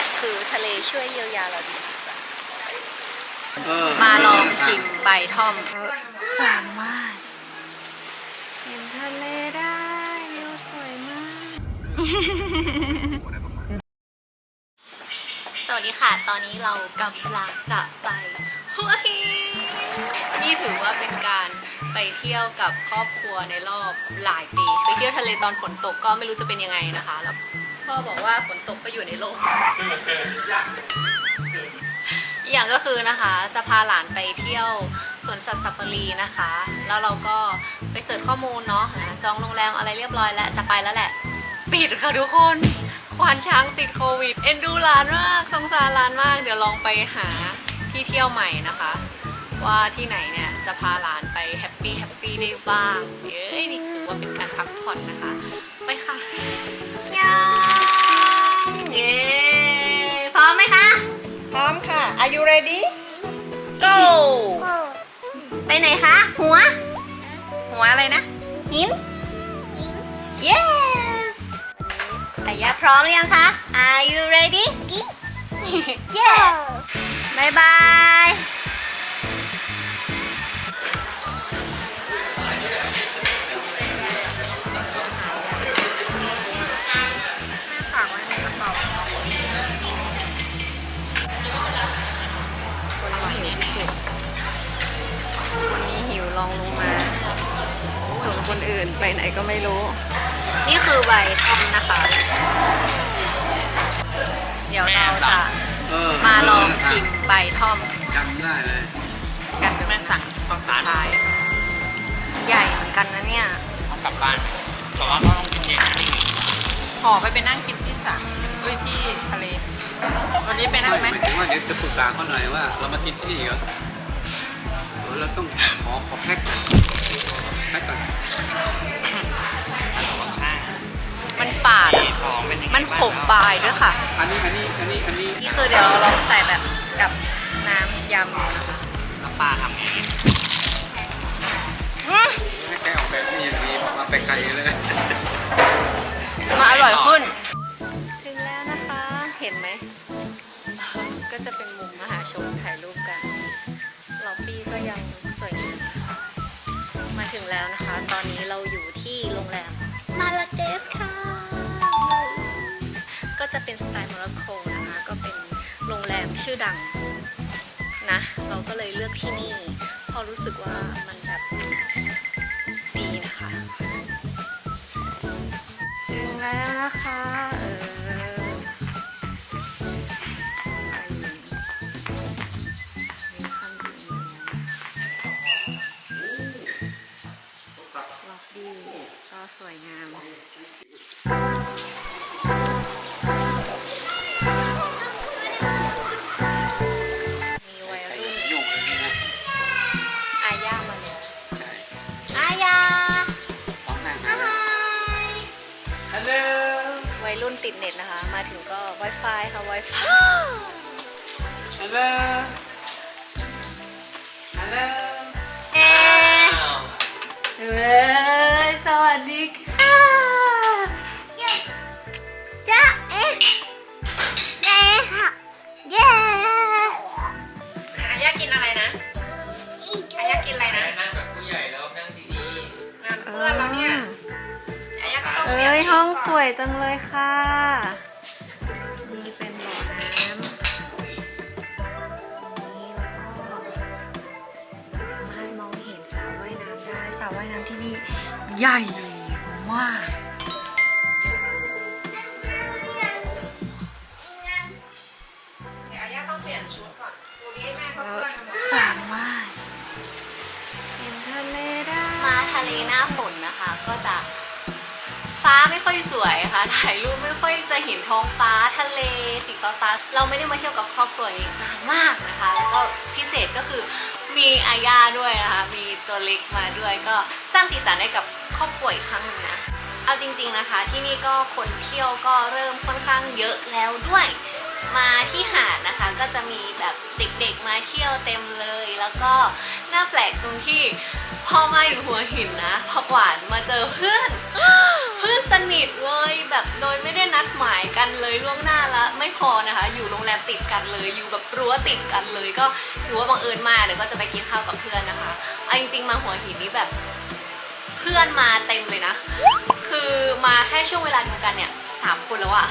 ละคือทะเลช่วยเยียวยาเราดีเออมาลองชิมใบท่อม สามารถเห็นทะเลได้วิวสวยมาก สวัสดีค่ะ ตอนนี้เรากำลังจะไปหัวหินนี่ถือว่าเป็นการไปเที่ยวกับครอบครัวในรอบหลายปี ไปเที่ยวทะเลตอนฝนตกก็ไม่รู้จะเป็นยังไงนะคะแล้ว พ่อบอกว่าฝนตกก็อยู่ในร่ม อีกอย่างก็คือนะคะจะพาหลานไปเที่ยวสวนสัตว์ซาฟารีนะคะ แล้วเราก็ไปเสิร์ชข้อมูลเนาะนะจองโรงแรมอะไรเรียบร้อยแล้วจะไปแล้วแหละ ปิดค่ะทุกคนควานช้างติดโควิด เอ็นดูร้านมากสงสารร้านมาก เดี๋ยวลองไปหาที่เที่ยวใหม่นะคะ ว่าที่ไหนเนี่ยจะพาหลานไปแฮปปี้แฮปปี้ได้บ้างเอ้ยนี่คือว่าเป็นการพักผ่อนนะคะ ไปไหนคะ หัว หัวอะไรนะ หิน yes วันนี้อายะพร้อมหรือยังคะ Are you ready yes บายบาย คนอื่นไปไหนก็ไม่รู้ นี่คือใบท่อมนะคะ เดี๋ยวเราจะเออมาลองชิมใบท่อมจำได้เลยกันดูแม่สั่งตอนสุดท้ายใหญ่เหมือนกันนะเนี่ยต้องกลับบ้านแต่ว่าก็ต้องกินขอไปไปนั่งกินที่สั่งเอ้ยที่ทะเล วันนี้ไปนั่งไม่ไหม หมายถึงว่าเดี๋ยวจะปรึกษาเขาหน่อยว่า เรามากินที่นี่เหรอเออเราต้องขอขอแพ็คก่ องเป็นยังไงมันขมปลายด้วยค่ะ อันนี้ อันนี้ อันนี้ อันนี้ นี่คือเดี๋ยวเราลองใส่แบบกับน้ำยำดูนะคะแล้วปลาทำไงให้แกออกแบบนี่อย่างดีมาไปไกลเลยมาอร่อยขึ้น ถึงแล้วนะคะ เห็นไหม ก็จะเป็นมุมมหาชนถ่ายรูปกัน ล็อบบี้ก็ยังสวยงามค่ะมาถึงแล้วนะคะ ตอนนี้เราอยู่ที่โรงแรมมาลาเดสค่ะก็ จะเป็นสไตล์โมร็อกโกนะคะ ก็เป็นโรงแรมชื่อดังนะ เราก็เลยเลือกที่นี่เพราะรู้สึกว่ามันแบบดีนะคะ ถึงแล้วนะคะ เออ รุ่นติดเน็ตนะคะ มาถึงก็ Wi-Fi ค่ะ Wi-Fi ฮัลโหล ฮัลโหลเอ๊ะเว้ยสวัสดีค่ะจ้าเอ๊ะเอ๊ะเย้อายากินอะไร อ้องสวยจังเลยค่ะ นี่เป็นบ่อน้ำนี่แล้วก็สามารถมองเห็นสระว่ายน้ำได้สระว่ายน้ำที่นี่ใหญ่มาก ไม่ค่อยสวยค่ะถ่ายรูปไม่ค่อยจะเห็นท้องฟ้าทะเลสีฟ้าฟ้าเราไม่ได้มาเที่ยวกับครอบครัวนี้นานมากนะคะ แล้วก็พิเศษก็คือมีอาญาด้วยนะคะ มีตัวเล็กมาด้วย ก็สร้างสีสันให้กับครอบครัวอีกครั้งหนึ่งนะเอาจริง ๆนะคะ ที่นี่ก็คนเที่ยวก็เริ่มค่อนข้างเยอะแล้วด้วย มาที่หาดนะคะก็จะมีแบบเด็กๆมาเที่ยวเต็มเลยแล้วก็ น่าแปลกตรงที่พอมาอยู่หัวหินนะผักหวานมาเจอเพื่อนเพื่อนสนิทเลยแบบโดยไม่ได้นัดหมายกันเลยล่วงหน้าละไม่พอนะคะ อยู่โรงแรมติดกันเลยอยู่แบบรั้วติดกันเลย ก็ถือว่าบังเอิญมากเดี๋ยวก็จะไปกินข้าวกับเพื่อนนะคะเอาจริงๆมาหัวหินนี่แบบ เพื่อนมาเต็มเลยนะ คือมาแค่ช่วงเวลาเดียวกันเนี่ยสามคนแล้วอะ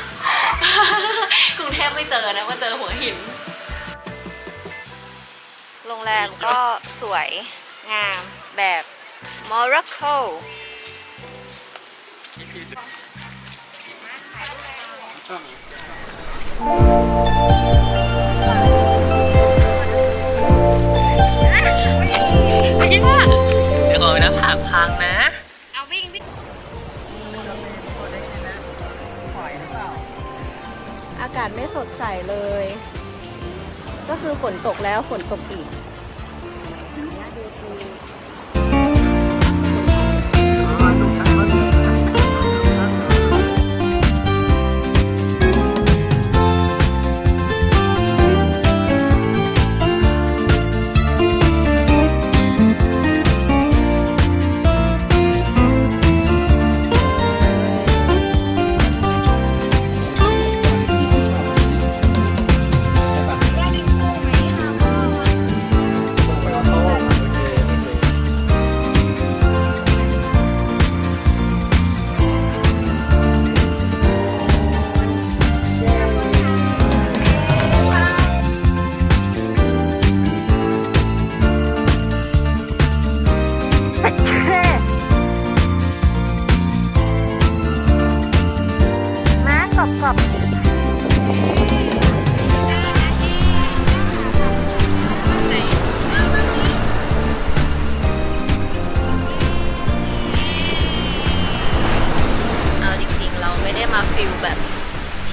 กรุงเทพไม่เจอนะมาเจอหัวหิน โรงแรมก็สวยงามแบบโมร็อกโกเดี๋ยวก่อนนะผ่านพังนะอากาศไม่สดใสเลย ก็คือฝนตกแล้วฝนตกอีก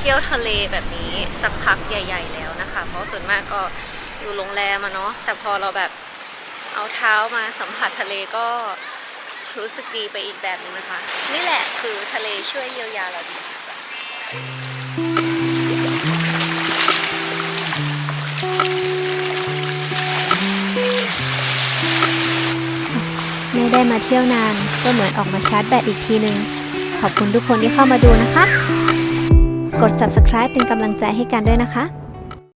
ที่ยวทะเลแบบนี้สักพักใหญ่ ๆ แล้วนะคะ เพราะส่วนมากก็อยู่โรงแรมอะเนาะแต่พอเราแบบเอาเท้ามาสัมผัสทะเลก็รู้สึกดีไปอีกแบบนึงนะคะ นี่แหละคือทะเลช่วยเยียวยาเราดีไม่ได้มาเที่ยวนานก็เหมือนออกมาชาร์จแบตอีกทีนึง ขอบคุณทุกคนที่เข้ามาดูนะคะ กด subscribe เป็นกำลังใจให้กันด้วยนะคะ